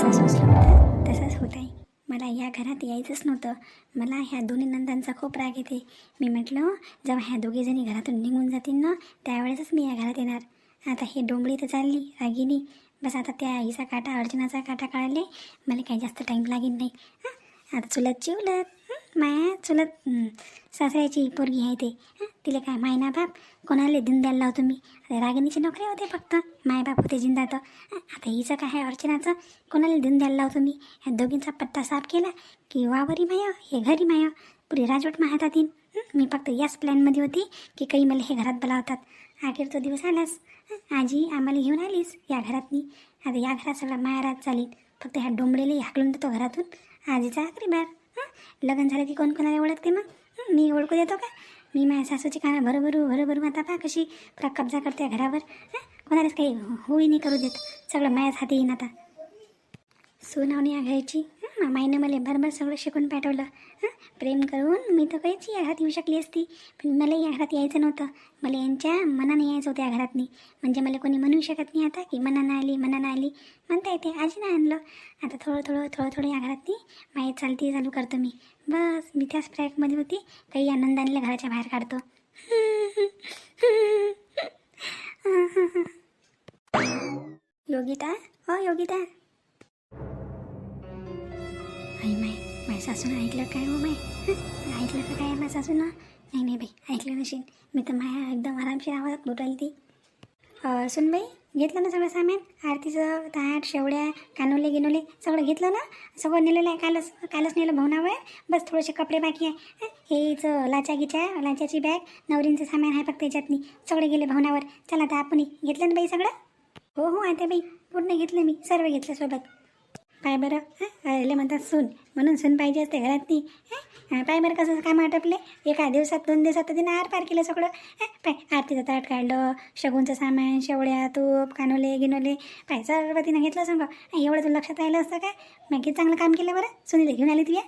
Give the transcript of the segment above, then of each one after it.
जसं सुचलं होतं. तसंच होत आहे मला या घरात यायचंच नव्हतं. मला ह्या दोन्ही नंदांचा खूप राग येते. मी म्हटलं जेव्हा ह्या दोघीजणी घरातून निघून जातील ना त्यावेळेसच मी या घरात येणार. आता हे डोंगळी तर चालली रागिनी बस आता त्या आईचा काटा अर्जुनाचा काटा काढले मला काही जास्त टाईम लागेल नाही. हं? आता चुलतची उलत माया चुलत सासऱ्याची पोरगी आहे ते. तिला काय मायना बाप कोणाला देऊन द्यायला लावतो मी? रागिनीची नोकरी होते फक्त. मायबाप होते जिंदा तर आता हिचं काय आहे अर्चनाचं? कोणाला देऊन द्यायला लावतो मी? ह्या दोघींचा पत्ता साफ केला की वावरी माया हे घरी माया. पुरी राजवट हातात येईन. मी फक्त याच प्लॅनमध्ये होती की काही मला हे घरात बोलावतात. अखेर तो दिवस आलास. आजी आम्हाला घेऊन आलीस या घरातनी. आता या घरात सगळा मायारात चालील फक्त ह्या डोंबळेला हाकलून देतो घरातून. आजीचा आखरी बार लग्न झालं की कोण कोणाला ओळखते मग? मी ओळखू देतो का? मी माझ्या सासूची काना भरभरू भरभरू आता पा कशी पुरा कब्जा करते या घरावर. कोणालाच काही होई नाही करू देत. सगळं मायाच हाती येईन आता. सोनावणी या घ्यायची माईनं मला बरोबर सगळं शिकून पाठवलं. हां प्रेम करून मी तर काहीच या घरात येऊ शकली असती. पण मला या घरात यायचं नव्हतं. मला यांच्या मनाने यायचं होतं या घरातनी. म्हणजे मला कोणी म्हणू शकत नाही आता की मनानं आली मनानं आली. म्हणता येते आजी नाही आणलं. आता थोडं थोडं थोडं थोडं या घरातनी माहीत चालती चालू करतो मी. बस मी त्याच प्रॅकमध्ये होती. काही आनंदाने घराच्या बाहेर काढतो. योगिता हो योगिता आई माय माझ्या सासूनं ऐकलं काय हो माय ऐकलं का काय माझ्या सासूनं नाही नाही बाई ऐकलं नशील मी तर माया एकदम आरामशीर आवाजात बोटायला ती सुन सुनबाई घेतलं ना सगळं सामान आरतीचं ताट शेवड्या कानोले गिनोले सगळं घेतलं ना सगळं नेलेलं आहे कालच कालच नेलं भवनावर बस थोडेसे कपडे बाकी आहे हेच लाचा गिच्या लाच्याची बॅग नवरींचं सामान आहे फक्त त्याच्यातनी सगळे गेले भावनावर चला आता आपण घेतलं ना बाई सगळं हो हो आता बाई पूर्ण घेतलं मी सर्व घेतलं सोबत. पाय बरं हां आले म्हणतात सून म्हणून सून पाहिजे असते घरात ती हं पाय बरं कसं काम आटपले. एका दिवसात दोन दिवसात तर तिनं आर पार केलं सगळं हं पाय आरतीचं ताट काढलं शगूनचं सामान शेवड्या तूप कानोले गिनोले पाय सर्व तिनं घेतलं सांग. एवढं तुला लक्षात राहिलं असतं काय मग चांगलं काम केलं बरं? सुनीला घेऊन आली तुया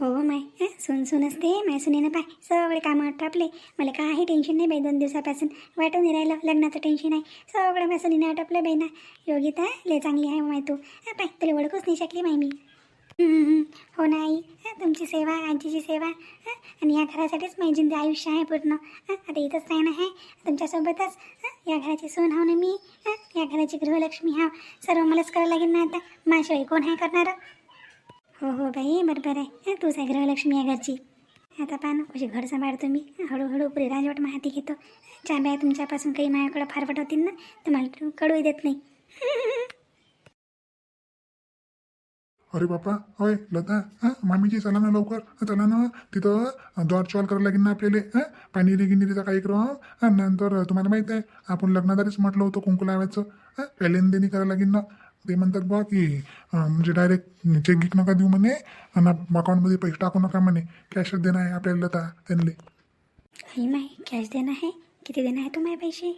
हो माय. हां सून सून असते माय सुनेनं पाय. सगळे कामं आटपले. मला काही टेन्शन नाही बाई दोन दिवसापासून. वाटून नाही राहिलं लग्नाचं टेन्शन आहे. सगळं माय सुनीनं आटपलं बाई ना. योगिता लय चांगली आहे माय तू. हं पाय तुला ओळखूच नाही शकली माय मी. हो ना आई. तुमची सेवा आजीची सेवा. आणि या घरासाठीच माझी जिंदगी आयुष्य आहे पूर्ण. आता इथंच राहणं आहे. तुमच्यासोबतच. या घराची सून हाव ना मी. या घराची गृहलक्ष्मी हाव. सर्व मलाच करावं लागेल ना आता. माझ्याशिवाय कोण आहे करणारं? हो हो बाई बरोबर आहे. हं, तूच आहे गृहलक्ष्मी या घरची. आता पान ना कशी घर सांभाळतो मी. हळूहळू पुढे राजवट माहिती घेतो. चाब्या तुमच्यापासून काही माझ्याकडं फारवट होतील ना तर मला कळूही देत नाही. अरे बापा होय लता हां मामीची चला ना लवकर. चला ना तिथं द्वार चॉल करायला लागेल ना आपल्याला. हां पाणी गिनीचा कार्यक्रम हां. नंतर तुम्हाला माहीत आहे आपण लग्नादारीच म्हटलं होतं कुंकू लावायचं. हां पहिल्यांदा करायला लागेल ना. ते म्हणतात बा की अं, म्हणजे डायरेक्ट चेक गिक नका देऊ म्हणे आणि अकाउंटमध्ये पैसे टाकू नका म्हणे. कॅशच देणं आहे आपल्याला लता त्यांना आई माय कॅश देणं आहे? किती देणं आहे तुम्हाला पैसे?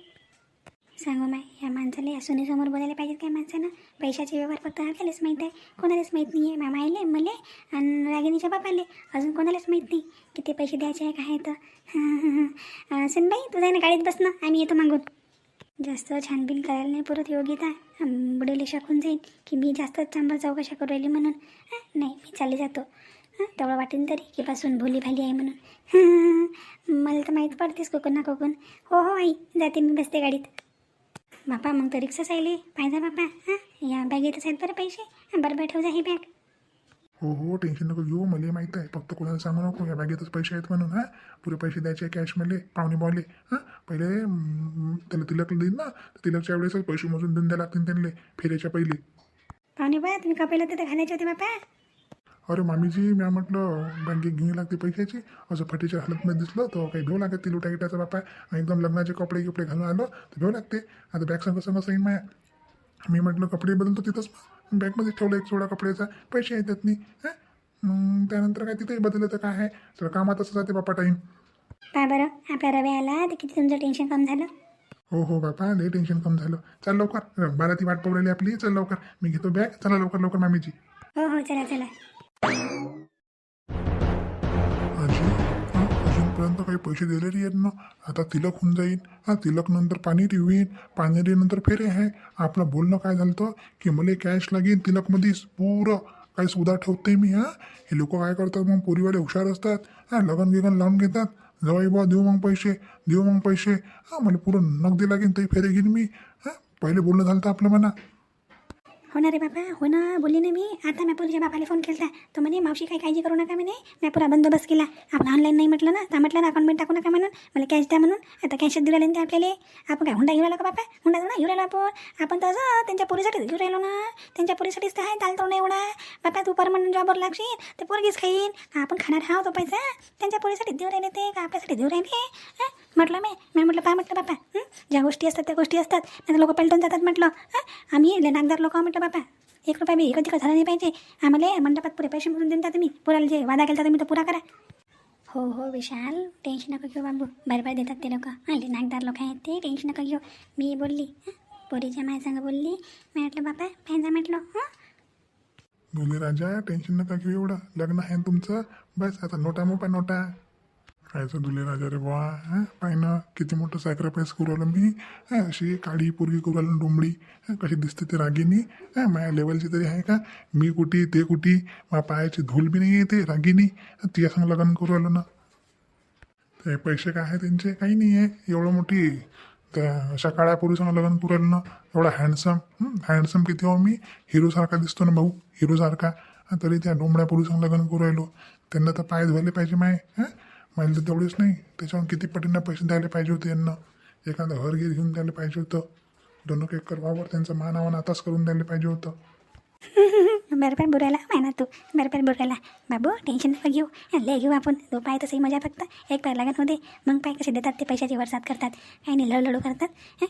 सांगू माय या माणसाला या सुनेसमोर बोलायला पाहिजेत काय माणसानं? पैशाचे व्यवहार फक्त आपल्यालाच माहीत आहे. कोणालाच माहीत नाही आहे मामा आले मले आणि रागिनीच्या बापाले. अजून कोणालाच माहीत नाही. किती पैसे द्यायचे आहे काय तर? अं, सुनबाई तू जाय ना गाडीत बस ना. आम्ही येतो मागून. जास्त छानबीन करायला नाही पुरत योगिता अं, बुडेले शकून जाईन की मी जास्त चांबर चौकशा करू राहिली म्हणून. नाही मी चालले जातो. हां तेवढं वाटेन तरी की पासून भोली भाली आहे म्हणून. मला तर माहीत पडतेस कोकण ना कोकण. हो हो आई जाते मी बसते गाडीत. बापा मग तर रिक्षाच आली पाहिजे बापा. हां या बॅगेतच आहेत बरं पैसे. बरं बरं ठेव जा ही बॅग. हो हो टेन्शन नको घेऊ. मला माहीत आहे. फक्त कोणाला सांगू नको. या बॅगेतच पैसे आहेत म्हणून हां. पुरे पैसे द्यायचे कॅश मले पाहुणे बॉले हां. पहिले त्याला तिलक देईन ना. तर तिलकच्या वेळेसच पैसे मोजून देऊन द्यायला लागतील त्यांना फेऱ्याच्या पहिले. पाहुणे बा तुम्ही कपेला तिथं घालायचे होते बापा अरे मामीजी मी म्हटलं बँकेत घेऊन लागते पैशाची. असं फटीच्या हालतमध्ये दिसलं तर काही भेऊ लागत ती लुटा गिटाचा बापा एकदम लग्नाचे कपडे गिपडे घालून आलो तर भेऊ लागते. आता बॅग संग संग सैन माया. मी म्हटलं कपडे बदलतो तिथंच बॅगमध्ये ठेवलं एक सोडा कपड्याचा पैसे येतात नाही हां? त्यानंतर काय तिथेही बदललं तर काय आहे? तर कामातच जाते बापा टाईम पा बरं आपल्या रवे आला तर किती तुमचं टेन्शन कम झालं? हो हो बापा लई टेन्शन कम झालं. चल लवकर बारा ती वाट पवलेली आपली चल लवकर. मी घेतो बॅग चला लवकर लवकर मामीजी. हो हो चला चला. तोपर्यंत काही पैसे दिलेले आहेत ना? आता तिलक होऊन जाईन. हा तिलक नंतर पाणी होईल पाणी नंतर फेरे आहे आपलं बोलणं काय झालं होतं की मला कॅश लागेल तिलकमध्येच. पुरं. काही सुद्धा ठेवते मी हा? हे लोक काय करतात मग? पोरीवाले हुशार असतात. हा लगन गिगन लावून घेतात. जवाई बा देऊ मग पैसे. देऊ मग पैसे. हा मला पुरं नगदी लागेल ते फेरे घेईन मी. हा? पहिले बोलणं झालं होतं आपलं म्हणा हो ना रे बाबा हो ना. बोलली ना मी. आता मी बापाला फोन केला तो म्हणे मावशी काही काळजी करू नका म्हणे. मी बंदोबस्त केला. आपण ऑनलाईन नाही म्हटलं ना. तर म्हटलं ना अकाउंटमेंट टाकू नका म्हणून. मला कॅश द्या म्हणून. आता कॅशच दिला ते आपल्याला. आपण काय हुंडा घेऊ राहिलो का बापा? हुंडा ना घेऊ राहिलो आपण. आपण तर त्यांच्या पोरीसाठीच घेऊ राहिलो ना. त्यांच्या पोरीसाठीच तर आहे चालतो नाही एवढा. बापा तू परमनंट जॉबवर लागशील ते पोरगीच खाईन. आपण खाणार हा तो पैसा. त्यांच्या पोरीसाठी देऊ राहिले ते का आपल्यासाठी देऊ राहिले? म्हटलं मी. मी म्हटलं पा म्हटलं बापा. ज्या गोष्टी असतात त्या गोष्टी असतात. नाही लोक पलटून जातात म्हटलं. हां? आम्ही नागदार लोक म्हटलं. बापा एक रुपया बी कधी तिकडे झाला नाही पाहिजे. आम्हाला मंडपात पुरे पैसे मिळून देता तुम्ही. पुराला जे वादा केला तुम्ही तो पुरा करा. हो हो विशाल टेन्शन नका घेऊ बाबू. भरभर देतात ते लोक. आले नागदार लोक आहेत ते. टेन्शन नका घेऊ. मी बोलली पोरीच्या मायसंग बोलली. मी म्हटलं बापा पाहिजे म्हटलं. हं? बोले राजा टेन्शन नका घेऊ एवढं. लग्न आहे तुमचं? बस आता नोटा मोपा नोटा. कायचं दुले राजा रे बा हां? पाय ना किती मोठं सॅक्रिफाईस करू राहिलो मी हां? अशी काळी पोरगी करू राहिलो डोंबळी हां? कशी दिसते ते रागिनी हां? माझ्या लेवलची तरी आहे का? मी कुठी ते कुठी? मा पायाची धूल बी नाही आहे ते रागिनी तिच्या संग लग्न करू राहिलो ना. ते पैसे काय आहे त्यांचे? काही नाही आहे एवढं मोठी. त्या अशा काळ्या पुरुषांना लग्न करू राहिलो ना एवढा हँडसम हँडसम किती हो मी? हिरोसारखा दिसतो ना भाऊ हिरोसारखा तरी त्या डोंबड्या पुरुषांना लग्न करू राहिलो. त्यांना तर पाय धुवायला पाहिजे माय हां? माहिती तर तेवढेच नाही. त्याच्यावर किती पटींना पैसे द्यायला पाहिजे होते यांना. एखादं घर घेऊन द्यायला पाहिजे होतं. दोन एक एकर वावर त्यांचं मानावर आताच करून द्यायला पाहिजे होतं. बरोबर बुरायला माहिना तू बरोबर बुरायला बाबू टेन्शन नका घेऊ लय घेऊ आपण तो पाय तसंही मजा फक्त एक पाय लागत होते मग पाय कसे देतात ते पैशाची वरसात करतात काही नाही लडलडू करतात हं?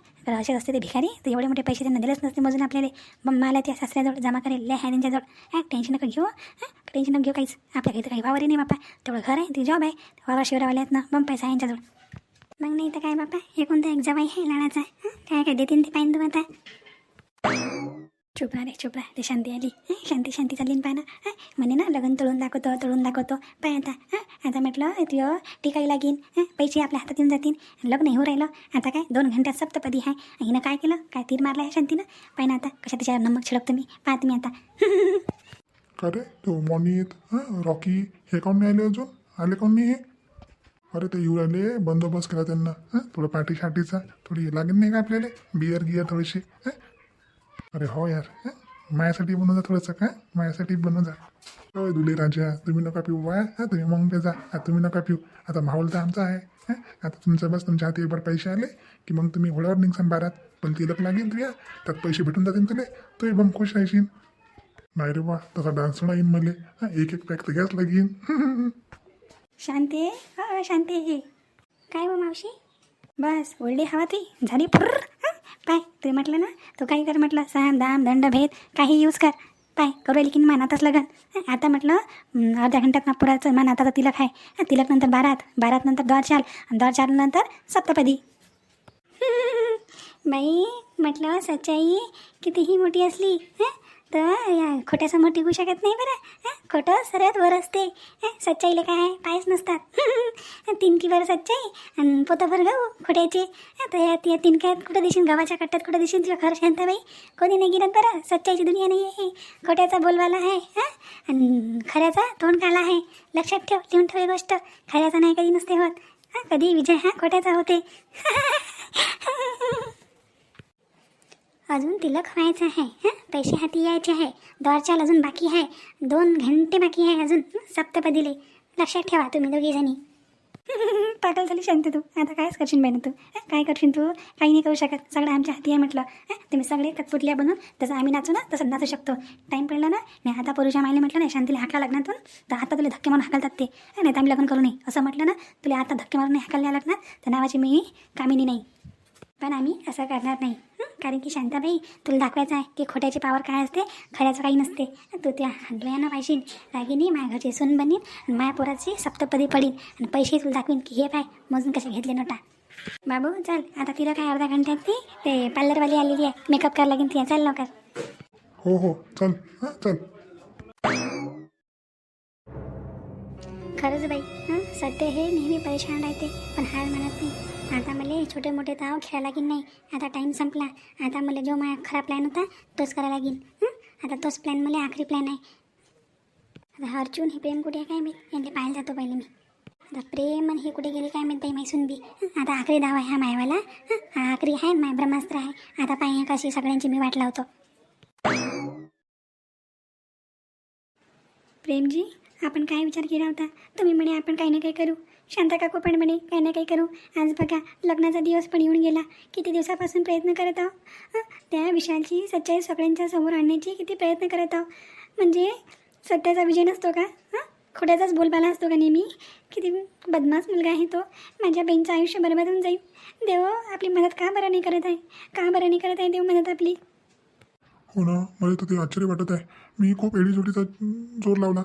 असते ते भिकारी तर एवढे मोठे पैसे त्यांना दिलेच नसते मजून आपल्याला मग मला त्या सासऱ्याजवळ जमा करेल लय आहे त्यांच्याजवळ हां टेन्शन नका घेऊ हां टेन्शन नका घेऊ काहीच आपल्या तर काही वावरही नाही बापा तेवढं घर आहे ती जॉब आहे वावर शिवरावाले आहेत ना मग पैसा आहे यांच्याजवळ मग नाही तर काय बापा हे कोणता एक जवाई आहे लाडाचा काय काय देतील ते पाहिजे तू आता चुप रे चुप ते शांती आली. हं? शांती शांती चालली पाय ना हं? म्हणे ना लग्न तळून दाखवतो तळून दाखवतो. पाय आता आता म्हटलं तुझं टिकाई लागीन. पैसे आपल्या हातात येऊन जातील. लग्न हो राहिलं. आता काय दोन घंट्यात सप्तपदी आहे हिनं काय केलं? काय तीर मारला आहे शांतीनं? पाय ना आता कशा तिच्या नमक छिडकतो मी? पाहत तुम्ही आता. अरे तो मॉनी हां रॉकी हे काऊन नाही आले अजून? आले काऊन नाही हे? अरे ते येऊ राहिले. बंदोबस्त केला त्यांना. हां थोडं पार्टी शार्टीचा थोडी लागेल नाही का आपल्याला? बियर गियर थोडीशी. हां अरे हो यार. हं? माझ्यासाठी बनवून जा थोडंसं काय माझ्यासाठी बनवून जा. होय दुले राजा तुम्ही नका पिऊ. वा हा? तुम्ही मग ते जा. तुम्ही नका पिऊ. आता माहोल तर आमचा आहे हं? आता तुमचं बस तुमच्या हाती एक पैसे आले की मग तुम्ही घोड्यावर निघसान बारात पण तिलक लागेल तुया. त्यात पैसे भेटून जातील तुले. तुम्ही मग खुश राहशील. नाही रे वा तसा डान्स नाही येईन मले. हा, एक एक पॅक तर घ्याच लागेल. शांती हा शांती काय मग मावशी? बस ओल्डी हवा ती. झाली पुर पाय तुम्ही म्हटलं ना? तू काही कर म्हटलं साम दाम दंड भेद काही यूज कर. पाय करू राहिली की मानातच लगन. आता म्हटलं अर्ध्या घंट्यात नागपुराचं मानाताचं तिलक आहे. तिलक नंतर बारात बारात नंतर द्वार चाल आणि चाल नंतर सप्तपदी. बाई म्हटलं सच्चाई कितीही मोठी असली हं? तर या खोट्यासमोर टिकू शकत नाही बरं. खोटं सर्वात वर असते. सच्चाईला काय आहे? पायच नसतात. तिनकीवर सच्चाई आणि पोताभर गहू खोट्याचे. तर या या तिनक्यात कुठं दिशील गव्हाच्या कट्ट्यात कुठं दिशील तुला खरं शांताबाई कोणी नाही गिरत बरं. सच्चाईची दुनिया नाही आहे. खोट्याचा बोलवाला आहे. हां? आणि खऱ्याचा तोंड काला आहे. लक्षात ठेव लिहून ठेव गोष्ट. खऱ्याचा नाही कधी नसते होत. हां? कधी विजय हा? खोट्याचा होते. अजून तिलक व्हायचं आहे हं? पैसे हाती यायचे आहे द्वारचाल अजून बाकी आहे दोन घंटे बाकी आहे अजून सप्तपदीले. लक्षात ठेवा तुम्ही दोघीजणी पागल झाली शांत तू. आता कायच करशील बहिणी तू? काय करशील तू? काही नाही करू शकत. सगळं आमच्या हाती आहे म्हटलं. तुम्ही सगळे कटपुटल्या बनून तसं आम्ही नाचू ना तसं नाचू शकतो. टाईम पडला ना नाही आता पुरुषा मायले म्हटलं नाही शांतीला हाकला लग्नातून तर आता तुला धक्के मारून हाकलतात ते. नाही तर आम्ही लग्न करू नये. असं म्हटलं ना तुला आता धक्के मारून नाही हाकलल्या लग्नात? तर नावाची मी कामिनी नाही. पण आम्ही असं करणार नाही? कारण की शांताबाई तुला दाखवायचं आहे की खोट्याची पावर काय असते खऱ्याचं काही नसते. तू त्या डोळ्यानं पाहिशील रागिनी माझ्या घरची सून बनीन आणि माझ्या पोराची सप्तपदी पडीन आणि पैसे तुला दाखवीन की हे पाय मोजून कसे घेतले नोटा. बाबू चल आता तिला काय अर्ध्या घंट्यात ती ते पार्लरवाली आलेली आहे. मेकअप करायला लागेल ती चल लवकर. हो हो चल हां चल. खरंच बाई हं? सत्य हे नेहमी परेशान राहते पण हार मानत नाही. आता मला छोटे मोठे ताव खेळा लागेल नाही. आता टाईम संपला. आता मला जो माझा खरा प्लॅन होता तोच करायला लागेल आता तोच प्लॅन मला आखरी प्लॅन आहे. आता अर्जुन हे प्रेम कुठे आहे काय मी यांना पाहायला जातो पहिले मी. आता प्रेम आणि हे कुठे गेले काय माहीत माही मैसून आता आखरी धाव आहे हा मायवाला. हा आखरी आहे माय ब्रह्मास्त्र आहे. आता पाहिजे कशी सगळ्यांची मी वाट लावतो. प्रेमजी आपण काय विचार केला होता? तुम्ही म्हणे आपण काही ना काही करू. शांता काकू पण म्हणे काही ना काही करू. आज बघा लग्नाचा दिवस पण येऊन गेला. किती दिवसापासून प्रयत्न करत आहो? त्या विषयाची सच्चाई सगळ्यांच्या समोर आणण्याची किती प्रयत्न करत आहो? म्हणजे सत्याचा विजय नसतो का? हां? खोट्याचाच बोलबाला असतो का नेहमी? किती बदमाश मुलगा आहे तो. माझ्या बहीणचं आयुष्य बरबाद होऊन जाईल. देव आपली मदत का बरं नाही करत आहे? का बरं नाही करत आहे देव मदत आपली? हो ना मला तर ते आश्चर्य वाटत आहे. मी खूप एडीजोडीचा जोर लावला.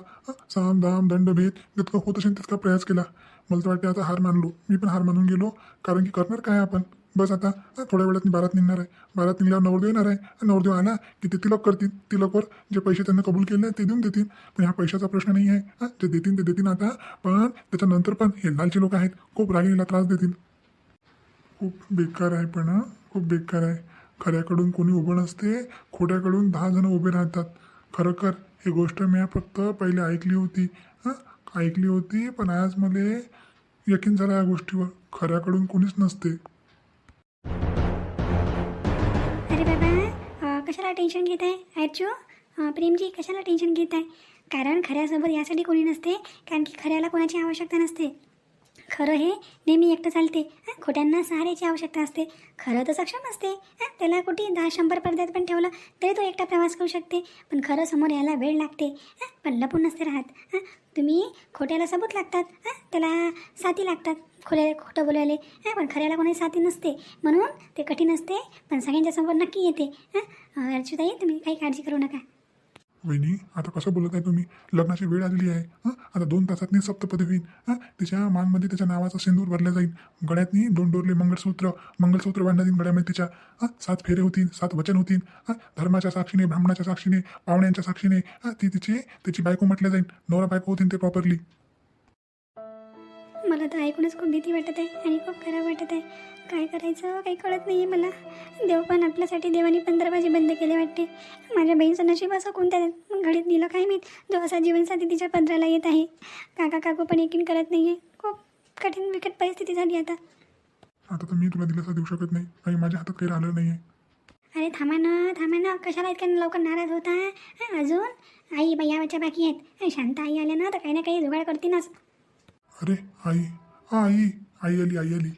साम दाम दंड भेद जितकं होत असेल तितका प्रयास केला. मला तर वाटते आता हार मानलो. मी पण हार मानून गेलो. कारण की करणार काय आपण? बस आता थोड्या वेळात मी बारात निघणार आहे. बारात निघल्यावर नवरदेव येणार आहे. आणि नवरदेव आला की ते तिलक करतील. तिलकवर जे पैसे त्यांना कबूल केले ते देऊन देतील. पण ह्या पैशाचा प्रश्न नाही आहे. ते जे देतील ते देतील आता. पण त्याच्यानंतर पण हे लालचे लोक आहेत. खूप रागीला त्रास देतील. खूप बेकार आहे पण खूप बेकार आहे. खऱ्याकडून कोणी उभं नसते. खोट्याकडून दहा जण उभे राहतात. खरोखर ही गोष्ट मी फक्त पहिले ऐकली होती. हां ऐकली होती पण आज मला यकीन झाला या गोष्टीवर. खऱ्याकडून कोणीच नसते. अरे बाबा कशाला टेन्शन घेत आहे ॲचू प्रेमजी कशाला टेन्शन घेत आहे कारण खऱ्यासोबत यासाठी कोणी नसते कारण की खऱ्याला कोणाची आवश्यकता नसते. खरं हे नेहमी एकटं चालते. हां खोट्यांना सहाऱ्याची आवश्यकता असते. खरं तर सक्षम असते. हां त्याला कुठे दहा शंभर पडद्यात पण ठेवलं तरी तो एकटा प्रवास करू शकते. पण खरं समोर यायला वेळ लागते. हां पण लपून नसते राहत. हां तुम्ही खोट्याला सबूत लागतात. हां त्याला साथी लागतात. खोल्या खोटं बोलायले. हां पण खऱ्याला कोणी साथी नसते. म्हणून ते कठीण असते पण सगळ्यांच्या समोर नक्की येते. हां अर्जुताई तुम्ही काही काळजी करू नका. वहिनी आता कसं बोलत आहे तुम्ही? लग्नाची वेळ आलेली आहे. हां? आता दोन तासातनी सप्तपदी होईल हां? तिच्या मानमध्ये त्याच्या नावाचा सिंदूर भरला जाईल गळ्यातनी दोन डोरले मंगळसूत्र मंगळसूत्र बांधला जाईल गळ्यामध्ये तिच्या हां? सात फेरे होतील सात वचन होतील. हां? धर्माच्या साक्षीने ब्राह्मणाच्या साक्षीने पाहुण्यांच्या साक्षीने हां? ती तिची त्याची बायको म्हटल्या जाईल नवरा बायको होतील ते प्रॉपरली मला तर ऐकूनच खूप भीती वाटत आहे आणि खूप खराब वाटत आहे. काय करायचं? काही कळत नाही आहे मला. देव पण आपल्यासाठी देवाने पण दरवाजे बंद केले वाटते. माझ्या बहीणचं नशीब असं कोणत्या घडीत दिलं काय माहीत? जो असा जीवनसाथी तिच्या पदराला येत आहे. काका काकू पण यकीन करत नाही आहे खूप कठीण विकट परिस्थिती झाली आता. आता तर मी तुला दिलासा देऊ शकत नाही. आणि माझ्या हातात काही राहिलं नाही आहे अरे थांबा ना थांबा ना. कशाला इतक्या लवकर नाराज होता? हं, अजून? आई बाई यावाच्या बाकी आहेत. शांत आई आल्या ना तर काही ना काही जुगाड करतीनच अरे आई. हा आई. आई आली आई आली.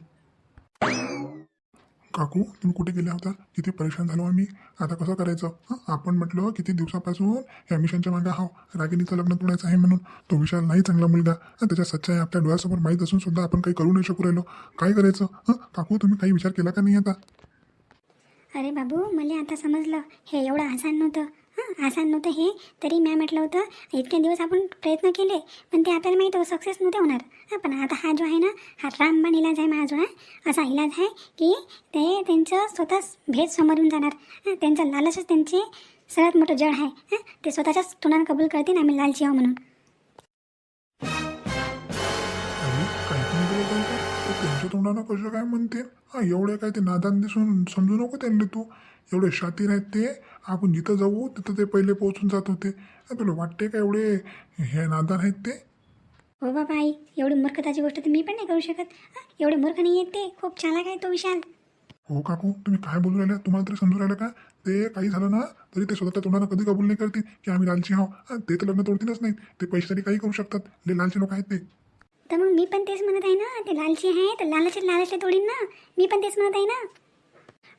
काकू तुम्ही कुठे गेल्या होता? किती परेशान झालो आम्ही. आता कसं करायचं? आपण म्हटलं किती दिवसापासून या मिशनच्या मागे हाव रागिणीचं लग्न तोडायचं आहे म्हणून. तो विशाल नाही चांगला मुलगा. त्याच्या सच्चाई आपल्या डोळ्यासमोर माहीत असून सुद्धा आपण काही करू नाही शकू राहिलो. काय करायचं? हं? काकू तुम्ही काही विचार केला का नाही आता? अरे बाबू मला आता समजलं. हे एवढं आसान नव्हतं. हां आसान नव्हतं हे. तरी मॅ म्हटलं होतं इतके दिवस आपण प्रयत्न केले पण ते आपल्याला माहीत सक्सेस नव्हते होणार. हां पण आता हा जो आहे ना हा रामबाण इलाज आहे माझा असा इलाज आहे की ते त्यांचं स्वतःच भेद समोरून जाणार. हां त्यांचं लालचच त्यांचे सर्वात मोठं जड आहे. हां ते स्वतःच्याच तोंडानं कबूल करतील आम्ही लालची आहो म्हणून. त्यांच्या तोंडानं कसं काय म्हणते? हा एवढे काय ते नादान दिसून समजू नको त्यांनी तू. एवढे शातीर आहेत ते. आपण जिथं जाऊ तिथं ते पहिले पोहोचून जात होते. तुला वाटते का एवढे हे नादान आहेत ते? हो बाबा आई एवढी मूर्खताची गोष्ट तर मी पण नाही करू शकत. हां एवढे मूर्ख नाही आहेत ते. खूप चालाक आहे तो विशाल. हो काकू तुम्ही काय बोलू राहिल्या तुम्हाला तरी समजू राहिलं का? ते काही झालं ना तरी ते स्वतःच्या तोंडानं कधी कबूल नाही करतील की आम्ही लालची आहो ते तर लग्न तोडतीलच नाही ते पैशासाठी काही करू शकतात. ले लालचे लोक आहेत ते. तर मग मी पण तेच म्हणत आहे ना ते लालची आहे तर लालच लालचले तोडीन ना. मी पण तेच म्हणत आहे ना.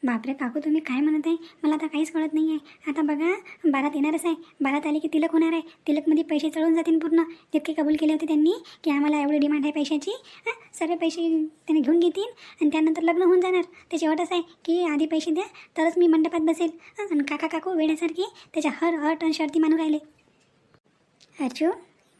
बापरे काकू तुम्ही काय म्हणत आहे? मला आता काहीच कळत नाही आहे आता बघा बारात येणारच आहे. बारात आली की तिलक होणार आहे. तिलकमध्ये पैसे चढून जातील पूर्ण. जितके कबूल केले होते त्यांनी की आम्हाला एवढी डिमांड आहे पैशाची हां सर्व पैसे त्यांनी घेऊन घेतील आणि त्यानंतर लग्न होऊन जाणार. त्याची अटच आहे की आधी पैसे द्या तरच मी मंडपात बसेल. आणि काका काकू वेड्यासारखी त्याच्या हर अट आणि शर्ती मानू राहिले. अर्जू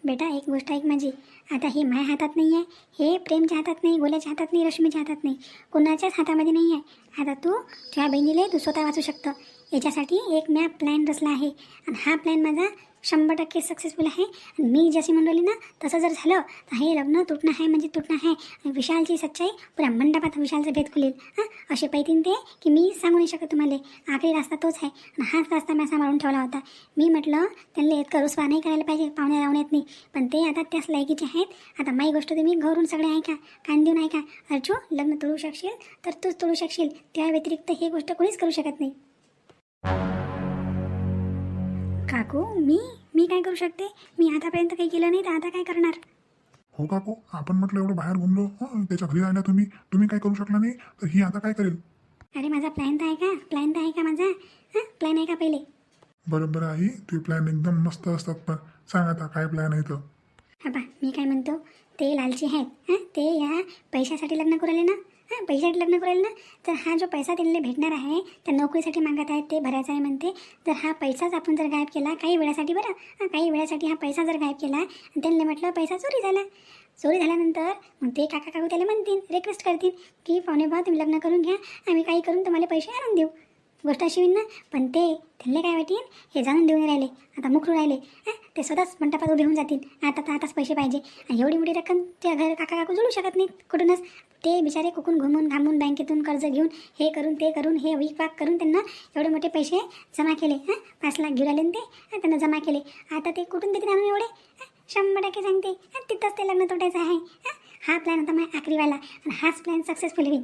बेटा एक गोष्ट ऐक माझी. आता हे माझ्या हातात नाही आहे हे प्रेमच्या हातात नाही गोल्याच्या हातात नाही रश्मीच्या हातात नाही कोणाच्याच हातामध्ये नाही आहे. आता तू तुझ्या बहिणीला तू स्वतः वाचू शकतं. याच्यासाठी एक मॅप प्लॅन रचला आहे. आणि हा प्लॅन माझा शंभर टक्के सक्सेसफुल आहे. आणि मी जशी म्हणली ना तसं जर झालं तर हे लग्न तुटणं आहे म्हणजे तुटणं आहे. आणि विशालची सच्चाई पुऱ्या मंडपात विशालचं भेद खुलेल. हां? असे पैतीन ते की मी सांगू नाही शकत तुम्हाला. आखरी रस्ता तोच आहे. आणि हाच रस्ता मी असा मारून ठेवला होता. मी म्हटलं त्यांना इतकं रुसवा नाही करायला पाहिजे पाहुण्या लावण्यात नाही. पण ते आता त्याच लायकीचे आहेत. आता माई गोष्ट तुम्ही घरून सगळे ऐका कान देऊन ऐका. अर्जू लग्न तोडू शकशील? तर तूच तोडू शकशील. त्या व्यतिरिक्त ही गोष्ट कोणीच करू शकत नाही. काकू मी मी काय करू शकते? मी आतापर्यंत काही केलं नाही तर आता काय करणार? हो काकू आपण म्हटलं एवढं बाहेर घुमलो. हं, त्याच्या घरी राहिला तुम्ही. तुम्ही काय करू शकला नाही तर ही आता काय करेल? अरे माझा प्लॅन तर आहे का? प्लॅन तर आहे का माझा? हां प्लॅन आहे का पहिले? बरं बरं आई तुझे प्लॅन एकदम मस्त असतात पण सांग आता काय प्लॅन आहे तर हा मी काय म्हणतो? ते लालची आहेत. हां ते या पैशासाठी लग्न करायले ना? हां पैशासाठी लग्न करेल ना? तर हा जो पैसा त्यांना भेटणार आहे त्या नोकरीसाठी मागत आहेत ते भरायचं आहे म्हणते. तर हा पैसाच आपण जर गायब केला काही वेळासाठी बरं. हां काही वेळासाठी हा पैसा जर गायब केला आणि त्यांना म्हटलं पैसा चोरी झाला. चोरी झाल्यानंतर मग ते काका काकू त्याला म्हणतील रिक्वेस्ट करतील की पाहुणे भाऊ तुम्ही लग्न करून घ्या. आम्ही काही करून तुम्हाला पैसे आणून देऊ. गोष्ट अशी होईल ना? पण ते त्यांना काय वाटेल? हे जाणून देऊन राहिले. आता मुखरू राहिले. हं? ते स्वतःच मंडपात उभे होऊन जातील. आता तर आताच पैसे पाहिजे. आणि एवढी मोठी रक्कम त्या घर काका काकू जोडू शकत नाहीत. कुठूनच? ते बिचारे कुकून घुमून घामून बँकेतून कर्ज घेऊन हे करून ते करून हे विकवाक करून त्यांना एवढे मोठे पैसे जमा केले हां? पाच लाख घेऊन आले ते त्यांना जमा केले. आता ते कुठून देते आम्ही एवढे? शंभर टक्के सांगते. तिथंच ते लग्न तोट्याचं आहे. हा? प्लॅन आता माझ्या आखरीवाला आणि हाच प्लॅन सक्सेसफुल होईल.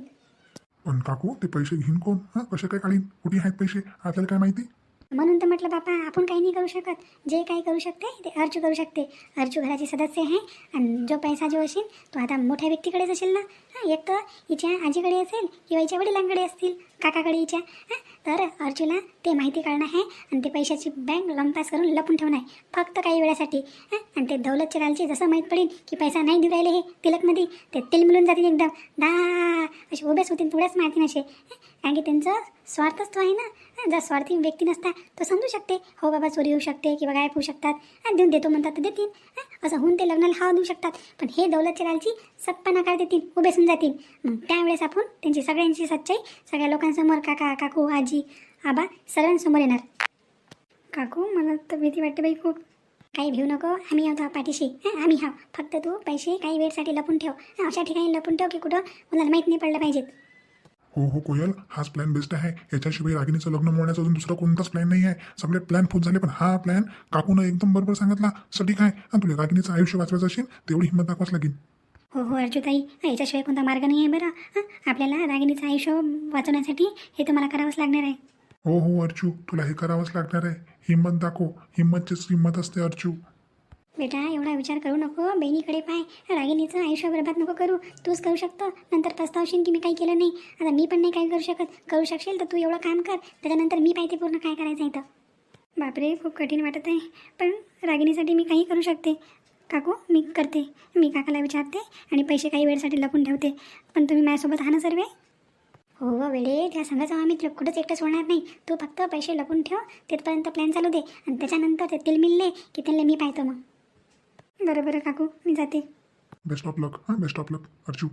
पण काकू ते पैसे घेईन कोण? हां? कसे काय काढीन? कुठे आहेत पैसे? आपल्याला काय माहिती? म्हणून तर म्हटलं बापा आपण काही नाही करू शकत. जे काही करू शकते ते अर्जू करू शकते. अर्जू घराची सदस्य आहे आणि जो पैसा जो असेल तो आता मोठ्या व्यक्तीकडेच असेल ना? हां एक तर हिच्या आजीकडे असेल किंवा हिच्या वडिलांकडे असतील. काकाकडे हिच्या तर अर्जुला ते माहिती काढणं आहे आणि ते पैशाची बँक लंपास करून लपून ठेवणं आहे. फक्त काही वेळासाठी. आणि ते दौलतच्या लालची जसं माहीत पडेल की पैसा नाही देऊ राहिले हे तिलकमध्ये ते तेल मिळून जातील एकदम. दा असे उभेच होतील थोड्याच माहिती नसे. कारण की त्यांचं स्वार्थच तो आहे ना. जर स्वार्थी व्यक्ती नसता तो समजू शकते. हो बाबा चोरी होऊ शकते किंवा गायब होऊ शकतात. देऊन देतो म्हणतात तर देतील. असं होऊन ते लग्नाला हाव देऊ शकतात. पण हे दौलतच्या लालची सप्पा नकार देतील उभे जातील. मग त्यावेळेस आपण त्यांची सगळ्यांची सच्चाई सगळ्या लोकांसमोर काका काकू आजी आबा सर्वांसमोर येणार. काकू मला तर भीती वाटते बाई खूप. काही भिऊ नको आम्ही आहोत पाठीशी. आम्ही हा. फक्त तू पैसे काही वेळसाठी लपून ठेव. अशा ठिकाणी लपून ठेव की कुठं मुलाला माहीत नाही पडलं पाहिजेत. हो हो कोयल हाच प्लॅन बेस्ट आहे. याच्याशिवाय रागिणीचं लग्न मोडण्याचा अजून दुसरा कोणताच प्लॅन नाही आहे सगळे प्लॅन फुट झाले पण हा प्लॅन काकून एकदम बरोबर सांगितला. सटीक आहे. आणि तुला रागिणीचं आयुष्य वाचवायचं असेल तेवढी हिंमत दाखवाच लागेल. हो हो अर्जुताई याच्याशिवाय कोणता मार्ग नाही आहे बरं. हं? आपल्याला रागिणीचं आयुष्य वाचवण्यासाठी हे तुम्हाला करावंच लागणार आहे. हो हो अर्जू तुला हे करावंच लागणार आहे. हिंमत दाखव. हिंमतचीच हिंमत असते अर्जू बेटा एवढा विचार करू नको. बहिणीकडे पाय. रागिणीचं आयुष्य बरबाद नको करू. तूच करू शकतो. नंतर पस्तावशील की मी काही केलं नाही. आता मी पण नाही काही करू शकत. करू शकशील तर तू एवढं काम कर. त्याच्यानंतर मी पाहिजे पूर्ण काय करायचं आहे तर बापरे खूप कठीण वाटत आहे. पण रागिणीसाठी मी काही करू शकते. काकू मी करते. मी काकाला विचारते आणि पैसे काही वेळेसाठी लपून ठेवते. पण तुम्ही माझ्यासोबत हा ना सर्वे? हो हो वेळे त्या संघाचा आम्ही तुला कुठंच एकटं होणार नाही. तू फक्त पैसे लपून ठेव तिथपर्यंत प्लॅन चालू दे. आणि त्याच्यानंतर तेथील तिल मिळले की त्यांना मी पाहतो मग. बरं बरं काकू मी जाते. बेस्ट ऑफ लक हां बेस्ट ऑफ लक अर्जू.